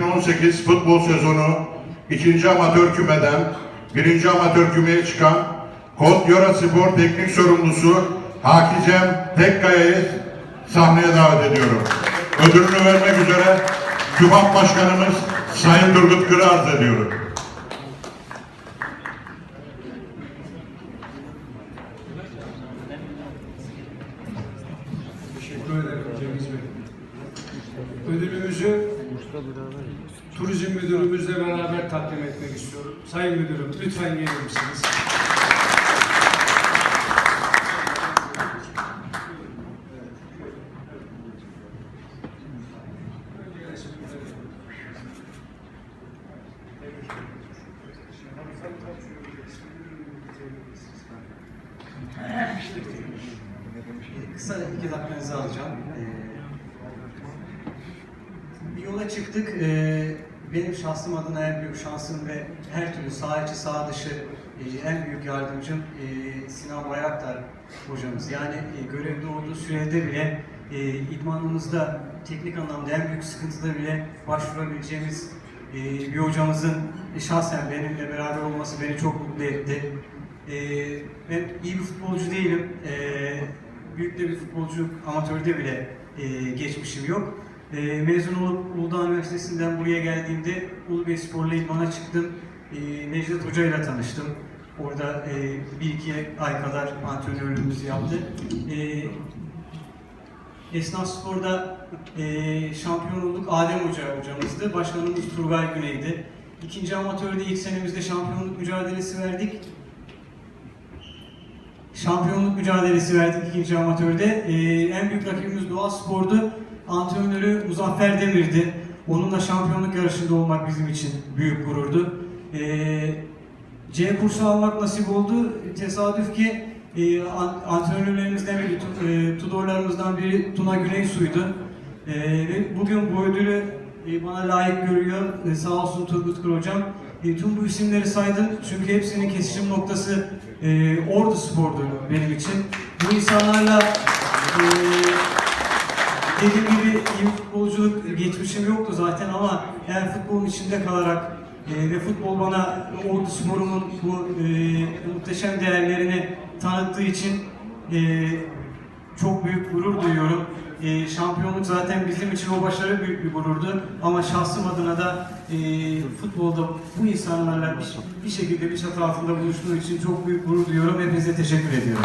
2018 futbol sezonu ikinci amatör kümeden birinci amatör kümeye çıkan Kod Yora Spor Teknik Sorumlusu Hakicem Tekkaya'yı sahneye davet ediyorum. Ödülünü vermek üzere TÜBAP Başkanımız Sayın Turgut Gür'ü arz ediyorum. Teşekkür ederim. Ödülümüzü Turizm Müdürümüzle beraber takdim etmek istiyorum. Sayın Müdürüm lütfen gelir misiniz? Kısa iki dakikanızı alacağım. Ee, çıktık. Ee, benim şahsım adına en büyük şansım ve her türlü sağ içi sağ dışı e, en büyük yardımcım e, Sinan Bayraktar hocamız. Yani e, görevde olduğu sürede bile e, idmanımızda teknik anlamda en büyük sıkıntıda bile başvurabileceğimiz e, bir hocamızın şahsen benimle beraber olması beni çok mutlu etti. E, ben iyi bir futbolcu değilim. E, büyük de bir futbolcu amatörde bile e, geçmişim yok. E, mezun olup Uludağ Üniversitesi'nden buraya geldiğimde Ulubey Spor'la idmana çıktım. E, Necdet Hoca ile tanıştım. Orada e, bir iki ay kadar antrenörlüğümüzü yaptı. E, Esnaf Spor'da e, şampiyon olduk. Adem Hoca hocamızdı. Başkanımız Turgay Güney'di. İkinci amatörde ilk senemizde şampiyonluk mücadelesi verdik. Şampiyonluk mücadelesi verdik ikinci amatörde. Ee, en büyük rakibimiz Doğa Spor'du. Antrenörü Muzaffer Demir'di. Onunla şampiyonluk yarışında olmak bizim için büyük gururdu. Ee, C kursu almak nasip oldu. Tesadüf ki e, an- antrenörlerimizden biri, e, tudorlarımızdan biri Tuna Güneysu'ydu. Ve bugün bu ödülü e, bana layık görüyor. E, sağ olsun Turgut Kır hocam. E, tüm bu isimleri saydım çünkü hepsinin kesişim noktası e, Ordu Spor'du benim için. Bu insanlarla e, dediğim gibi iyi futbolculuk geçmişim yoktu zaten ama eğer futbolun içinde kalarak e, ve futbol bana Ordu Spor'umun bu e, muhteşem değerlerini tanıttığı için e, çok büyük gurur duyuyorum. E, şampiyonluk zaten bizim için o başarı büyük bir gururdu. Ama şahsım adına da e, futbolda bu insanlarla bir, bir şekilde bir çatı altında buluştuğum için çok büyük gurur duyuyorum. Hepinize teşekkür ediyorum.